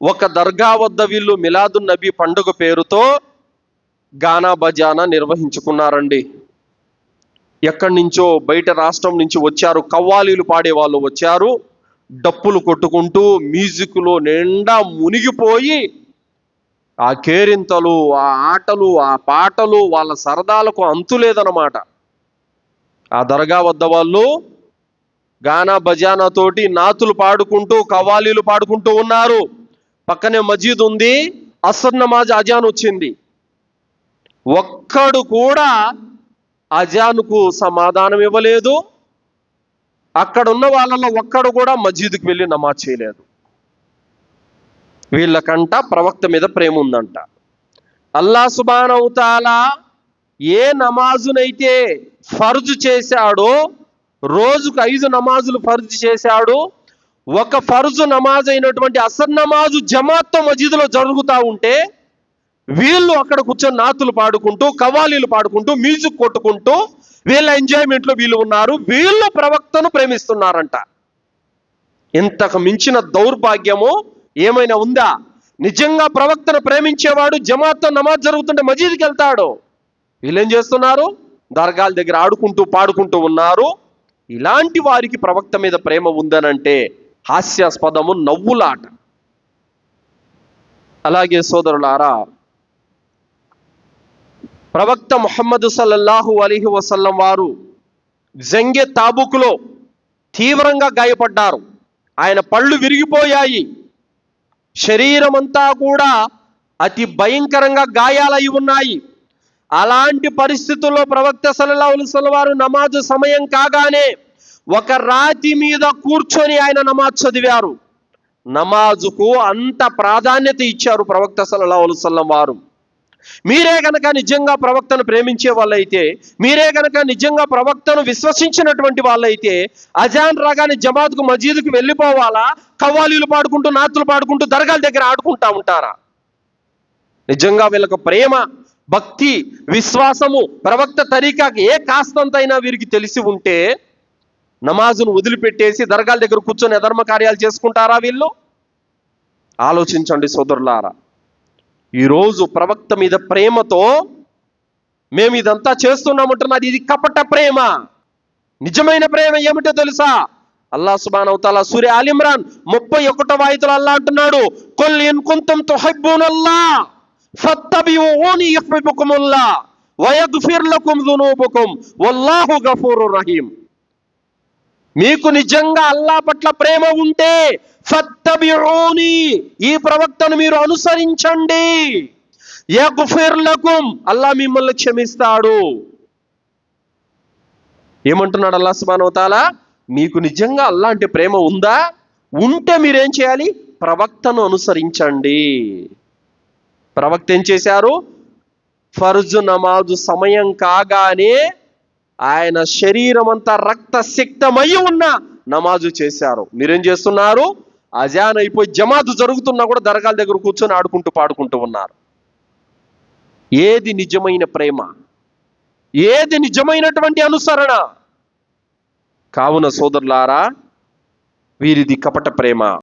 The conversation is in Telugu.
ఒక దర్గా వద్ద వీళ్ళు మిలాదున్ నబీ పండుగ పేరుతో గానా బజానా నిర్వహించుకున్నారండి. ఎక్కడి నుంచో బయట రాష్ట్రం నుంచి వచ్చారు కవ్వాలీలు పాడే వాళ్ళు వచ్చారు డప్పులు కొట్టుకుంటూ మ్యూజిక్లో నిండా మునిగిపోయి ఆ కేరింతలు ఆ ఆటలు ఆ పాటలు వాళ్ళ సరదాలకు అంతు లేదనమాట ఆ దర్గా వద్ద వాళ్ళు గానా బజానా తోటి నాతులు పాడుకుంటూ కవ్వాలీలు పాడుకుంటూ ఉన్నారు. పక్కనే మజీద్ ఉంది అసర్ నమాజ్ అజాన్ వచ్చింది. ఒక్కడు కూడా అజాన్కు సమాధానం ఇవ్వలేదు. అక్కడ ఉన్న వాళ్ళలో ఒక్కడు కూడా మజీద్కి వెళ్ళి నమాజ్ చేయలేదు. వీళ్ళకంట ప్రవక్త మీద ప్రేమ ఉందంట. అల్లా సుబానవుతాలా ఏ నమాజునైతే ఫర్జు చేశాడో రోజుకు ఐదు నమాజులు ఫర్జు చేశాడు ఒక ఫర్జు నమాజ్ అయినటువంటి అసర్ నమాజు జమాత్తో మజీదులో జరుగుతూ ఉంటే వీళ్ళు అక్కడ కూర్చొని నాతులు పాడుకుంటూ కవాలీలు పాడుకుంటూ మ్యూజిక్ కొట్టుకుంటూ వీళ్ళ ఎంజాయ్మెంట్లో వీళ్ళు ఉన్నారు. వీళ్ళు ప్రవక్తను ప్రేమిస్తున్నారంట. ఇంతకు మించిన దౌర్భాగ్యము ఏమైనా ఉందా? నిజంగా ప్రవక్తను ప్రేమించేవాడు జమాత్తో నమాజ్ జరుగుతుంటే మజీద్కి వెళ్తాడు. వీళ్ళేం చేస్తున్నారు? దర్గాల దగ్గర ఆడుకుంటూ పాడుకుంటూ ఉన్నారు. ఇలాంటి వారికి ప్రవక్త మీద ప్రేమ ఉందనంటే హాస్యాస్పదము నవ్వులాట. అలాగే సోదరులారా ప్రవక్త ముహమ్మద్ సల్లల్లాహు అలీహి వసల్లం వారు జంగే తాబుకులో తీవ్రంగా గాయపడ్డారు. ఆయన పళ్ళు విరిగిపోయాయి. శరీరమంతా కూడా అతి భయంకరంగా గాయాలై ఉన్నాయి. అలాంటి పరిస్థితుల్లో ప్రవక్త సల్లల్లాహు అలైహి వారు నమాజు సమయం కాగానే ఒక రాతి మీద కూర్చొని ఆయన నమాజ్ చదివారు. నమాజుకు అంత ప్రాధాన్యత ఇచ్చారు ప్రవక్త సల్లా అలైహి వారు. మీరే గనక నిజంగా ప్రవక్తను ప్రేమించే వాళ్ళైతే మీరే గనక నిజంగా ప్రవక్తను విశ్వసించినటువంటి వాళ్ళైతే అజాన్ రాగానే జమాత్కు మజీద్కు వెళ్ళిపోవాలా? కవ్వాలీలు పాడుకుంటూ నాతులు పాడుకుంటూ దర్గాల దగ్గర ఆడుకుంటా ఉంటారా? నిజంగా వీళ్ళకు ప్రేమ భక్తి విశ్వాసము ప్రవక్త తరీకాకి ఏ కాస్తంతైనా వీరికి తెలిసి ఉంటే నమాజును వదిలిపెట్టేసి దర్గాల దగ్గర కూర్చొని అధర్మ కార్యాలు చేసుకుంటారా వీళ్ళు? ఆలోచించండి సోదరులారా. ఈరోజు ప్రవక్త మీద ప్రేమతో మేము ఇదంతా చేస్తున్నామంటున్నది ఇది కపట ప్రేమ. నిజమైన ప్రేమ ఏమిటో తెలుసా? అల్లా సుబాన్ అవుతాలా సూర్య అలిమ్రాన్ ముప్పై ఒకటో వాయితులు అల్లా అంటున్నాడు కొల్ ఇన్ కుంతం తుహిబ్బూనల్లా ఫత్తబిఊని యహ్బిబుకుముల్లా వయగ్ఫిర్ లకుం దునూబుకుం వల్లాహు గఫూరుర్ రహీం మీకు నిజంగా అల్లా పట్ల ప్రేమ ఉంటే ఫత్తబిఊని ఈ ప్రవక్తను మీరు అనుసరించండి. యగ్ఫిర్ లకుం అల్లా మిమ్మల్ని క్షమిస్తాడు. ఏమంటున్నాడు అల్లా సుబ్హానహు తాలా మీకు నిజంగా అల్లా అంటే ప్రేమ ఉందా? ఉంటే మీరేం చేయాలి? ప్రవక్తను అనుసరించండి. ప్రవక్త ఏం చేశారు? ఫర్జు నమాజు సమయం కాగానే ఆయన శరీరం అంతా రక్త రక్తసిక్తమై ఉన్న నమాజు చేశారు. మీరేం చేస్తున్నారు? అజాన్ అయిపోయి జమాతు జరుగుతున్నా కూడా దర్గాల దగ్గర కూర్చొని ఆడుకుంటూ పాడుకుంటూ ఉన్నారు. ఏది నిజమైన ప్రేమ? ఏది నిజమైనటువంటి అనుసరణ? కావున సోదరులారా వీరిది కపట ప్రేమ.